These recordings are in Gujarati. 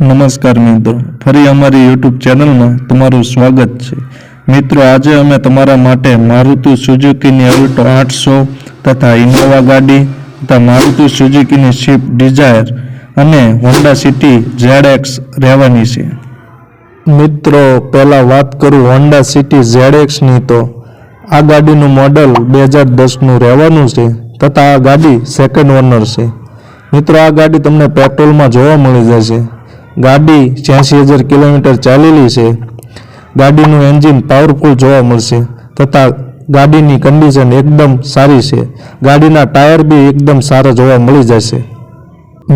નમસ્કાર મિત્રો, ફરી અમારી યુટ્યુબ ચેનલમાં તમારું સ્વાગત છે. મિત્રો, આજે અમે તમારા માટે મારુતિ સુઝુકીની અલ્ટો આઠસો તથા ઇનોવા ગાડી તથા મારુતિ સુઝુકીની સ્વિફ્ટ ડિઝાયર અને હોન્ડા સિટી ઝેડ એક્સ રહેવાની છે. મિત્રો, પહેલાં વાત કરું હોન્ડા સિટી ઝેડ એક્સની તો. આ ગાડીનું મોડલ બે હજાર દસનું રહેવાનું છે તથા આ ગાડી સેકન્ડ ઓનર છે. મિત્રો, આ ગાડી તમને પેટ્રોલમાં જોવા મળી જશે. ગાડી છ્યાસી હજાર કિલોમીટર ચાલેલી છે. ગાડીનું એન્જિન પાવરફુલ જોવા મળશે તથા ગાડીની કન્ડિશન એકદમ સારી છે. ગાડીના ટાયર બી એકદમ સારા જોવા મળી જશે.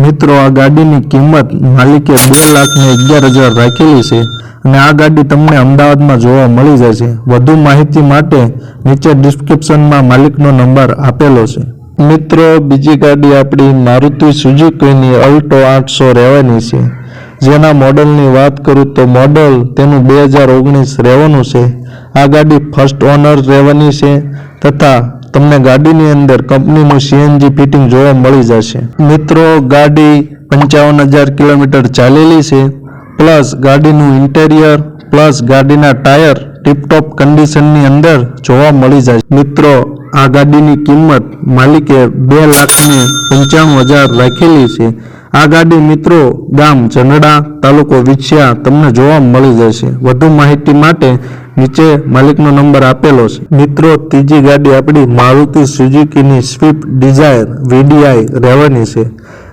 મિત્રો, આ ગાડીની કિંમત માલિકે બે લાખ ને અગિયાર હજાર રાખેલી છે અને આ ગાડી તમને અમદાવાદમાં જોવા મળી જશે. વધુ માહિતી માટે નીચે ડિસ્ક્રિપ્શનમાં માલિકનો નંબર આપેલો છે. મિત્રો, બીજી ગાડી આપણી મારુતિ સુઝુકીની અલ્ટો આઠસો રહેવાની છે. જેના મોડલની વાત કરું તો મોડલ તેનું બે હજાર ઓગણીસ રહેવાનું છે. આ ગાડી ફર્સ્ટ ઓનર રહેવાની છે તથા તમને ગાડીની અંદર કંપનીનું સીએનજી ફિટિંગ જોવા મળી જશે. મિત્રો, ગાડી પંચાવન હજાર કિલોમીટર ચાલેલી છે, પ્લસ ગાડીનું ઇન્ટેરિયર પ્લસ ગાડીના ટાયર ટીપટોપ કન્ડિશનની અંદર જોવા મળી જાય મિત્રો આ ગાડીની કિંમત માલિકે બે લાખને પંચાણું હજાર રાખેલી છે. આ ગાડી મિત્રો ગામ ચંદડા તાલુકો વિછિયા તમને જોવા મળી જશે. વધુ માહિતી માટે નીચે માલિકનો નંબર આપેલો છે. મિત્રો, ત્રીજી ગાડી આપણી મારુતિ સુઝુકીની સ્વિફ્ટ ડિઝાયર વીડીઆઈ રહેવાની છે.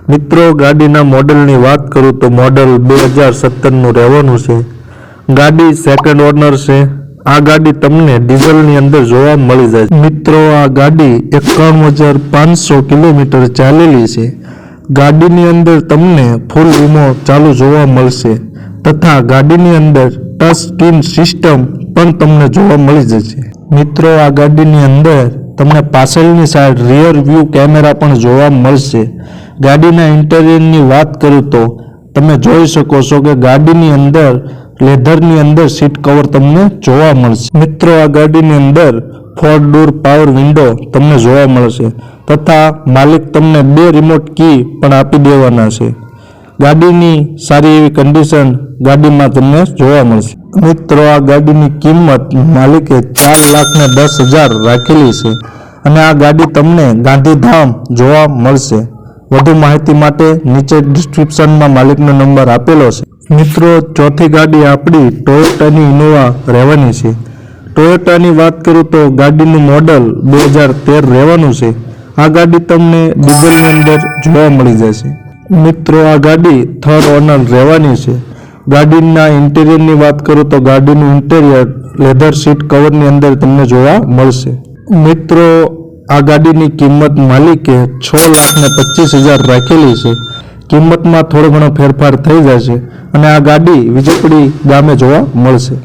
મિત્રો, ગાડીના મોડલની વાત કરું તો મોડલ બે હજાર સત્તરનું રહેવાનું છે. ગાડી સેકન્ડ ઓનર છે. આ ગાડી તમને ડીઝલની અંદર જોવા મળી જાય મિત્રો, આ ગાડી એકાણું હજાર પાંચસો કિલોમીટર ચાલેલી છે. ગાડીની અંદર તમને ફૂલ વીમો ચાલુ જોવા મળશે તથા ગાડીની અંદર ટચ સ્ક્રીન સિસ્ટમ પણ તમને જોવા મળી જશે. મિત્રો, આ ગાડીની અંદર તમને પાછળની સાઈડ રિયર વ્યૂ કેમેરા પણ જોવા મળશે. ગાડીના ઇન્ટેરિયરની વાત કરું તો તમે જોઈ શકો છો કે ગાડીની અંદર લેધરની અંદર સીટ કવર તમને જોવા મળશે. મિત્રો, આ ગાડીની અંદર ફોર ડોર પાવર વિન્ડો તમને જોવા મળશે. તથા માલિક તમને બે રિમોટ કી પણ આપી દેવાના છે. ગાડીની સારી એવી કન્ડિશન ગાડીમાં તમને જોવા મળશે. મિત્રો, આ ગાડીની કિંમત માલિકે ચાર લાખ ને દસ હજાર રાખેલી છે અને આ ગાડી તમને ગાંધીધામ જોવા મળશે. વધુ માહિતી માટે નીચે ડિસ્ક્રિપ્શનમાં માલિકનો નંબર આપેલો છે. મિત્રો, ચોથી ગાડી આપણી ટોયોટાની ઇનોવા રહેવાની છે. ટોયોટાની વાત કરું તો ગાડીનું મોડલ બે હજાર તેર રહેવાનું છે. આ ગાડી તમને ડીઝલની અંદર જોવા મળી જશે. મિત્રો, આ ગાડી થર્ડ ઓનર રહેવાની છે. ગાડીના ઇન્ટિરિયરની વાત કરું તો ગાડીનું ઇન્ટિરિયર લેધર સીટ કવરની અંદર તમને જોવા મળશે. મિત્રો, આ ગાડીની કિંમત માલિકે છ લાખ ને પચીસ હજાર રાખેલી છે. કિંમતમાં થોડો ઘણો ફેરફાર થઈ જશે અને આ ગાડી વિજયપુરી ગામે જોવા મળશે.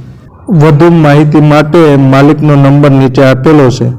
વધુ માહિતી માટે માલિકનો નંબર નીચે આપેલો છે.